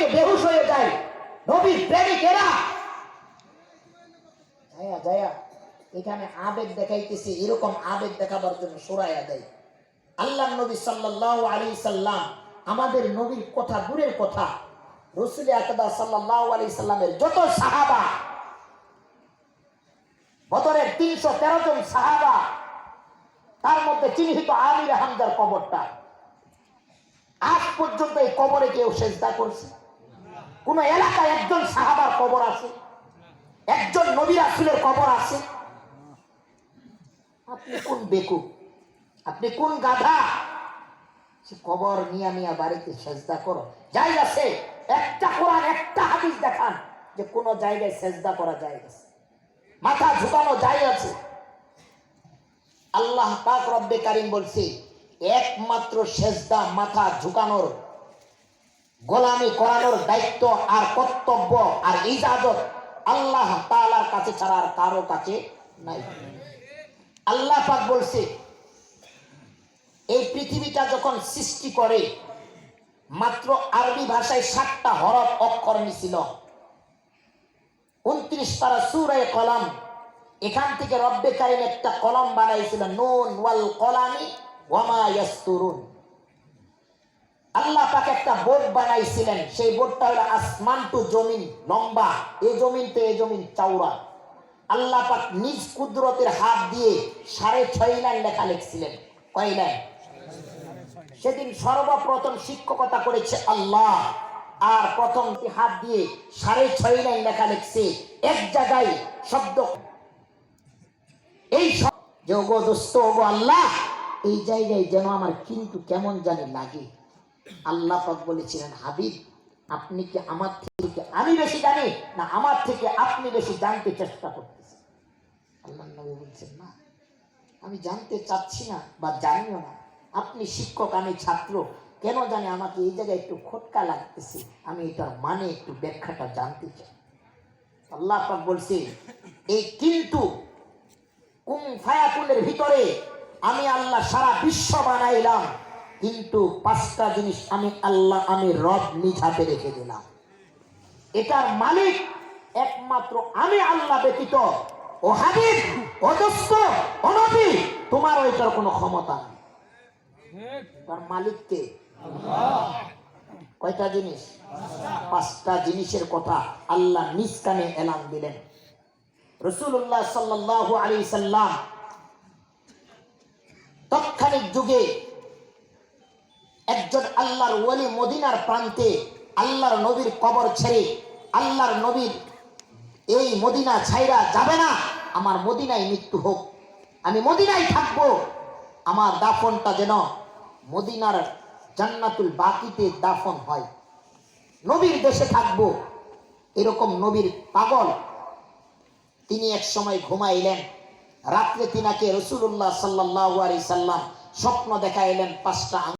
থেকে বেহুশ হয়ে যায়। নবীর প্রেমিকেরা যায়া যায়া, এখানে আবেগ দেখাইতেছে, এরকম আবেগ দেখাবার জন্য সরাইয়া দেয়। আল্লাহ নবী সাল্লাল্লাহু আলাইহি সাল্লাম আমাদের নবীর কথা দূরের কথা, রসুল আকদা সাল্লাল্লাহু আলাইহি সাল্লামের যত সাহাবা বদরের তিনশো তেরো জন সাহাবা, তার মধ্যে চিহ্নিত আমির হামদার কবরটা। আজ পর্যন্ত এই কবরে কেউ সেজদা করছে। কোন এলাকায় একজন সাহাবার কবর আছে, একজন নবী রাসুলের কবর আছে। আপনি কোন বেকু আপনি কোন গাধা? সে কবর নিয়া নিয়া বাড়িতে সেজদা করো। যাই আছে, একটা কোরআন, একটা হাদিস দেখান যে কোন জায়গায় সেজদা করা যায় আছে মাথা ঝুকানো যায় আছে। আল্লাহ পাক রব্বে কারিম বলছে, একমাত্র সেজদা মাথা ঝুকানোর গোলামি করানোর দায়িত্ব আর কর্তব্য আর ইজাজত আল্লাহ তাআলার কাছে ছাড়া আর কারও কাছে নাই। আল্লাহ পাক বলছে, এই পৃথিবীটা যখন সৃষ্টি করে, মাত্র আরবি ভাষায় সাতটা হরফ অক্ষর নিছিল উনত্রিশ পারা সুরায় কলাম, এখান থেকে রব্বে কারিম একটা কলম বানাইছিল, নুন ওয়াল কলামি ওয়ামা ইয়াস্তুরুন। আল্লাহ পাক একটা বোর্ড বানাইছিলেন। সেই বোর্ডটা হলো আসমান টু জমিন, লম্বা। এ জমিন তো এ জমিন চওড়া আল্লাহ পাক নিজ কুদরতের হাত দিয়ে সাড়ে ছয় লাইন লেখা লিখছিলেন। কয় লাইন? সেদিন সর্বপ্রথম শিক্ষকতা করেছে আল্লাহ। আর প্রথম হাত দিয়ে সাড়ে ছয় লাইন লেখা লিখছে, এক জায়গায় শব্দ। এই যে ওগো দোস্ত, ওগো আল্লাহ, এই জায়গায় যেন আমার কিন্তু কেমন জানি লাগে। আল্লাহ পাক বলেছিলেন, হাবিব, আপনি কি আমার থেকে আমি বেশি জানি না আমার থেকে আপনি বেশি জানতে চেষ্টা করতেছেন? আল্লাহ নবী বলছেন, না, আমি জানতে চাচ্ছি না বা জানিও না। আপনি শিক্ষক, আমি ছাত্র, কেন জানি আমাকে এই জায়গায় একটু খটকা লাগতেছে। আমি এটার মানে একটু ব্যাখ্যাটা জানতে চাই। আল্লাহ পাক বলছে, এই কিন্তু কুম ফায়াকুলের ভিতরে আমি আল্লাহ সারা বিশ্ব বানাইলাম। কিন্তু পাঁচটা জিনিস আমি আল্লাহ, আমি রব নিজ হাতে রেখে দিলাম। এটার মালিক একমাত্র আমি আল্লাহ ব্যতীত। ও হাবিব দোস্ত, ও তোমার ওইটার কোনো ক্ষমতা নেই। তার মালিককে কয়টা জিনিস? পাঁচটা জিনিসের কথা আল্লাহ নিজ কানে এলান দিলেন। রসুল্লাহ সাল্লাহ আলী সাল্লাম তৎক্ষণিক যুগে একজন আল্লাহর ওলি মদিনার প্রান্তে আল্লাহর নবীর কবর ছেড়ে আল্লাহর নবীর এই মদিনা ছাইরা যাবে না, আমার মদিনায় মৃত্যু হোক। আমি মদিনায় থাকব। আমার দাফনটা যেন মদিনার জান্নাতুল বাকিতে দাফন হয়। নবীর দেশে থাকব। এরকম নবীর পাগল। তিনি এক সময় ঘুমাইলেন। রাত্রে তিনাকে রসুল্লাহ সাল্লাহ আলি সাল্লাম স্বপ্ন দেখাইলেন পাঁচটা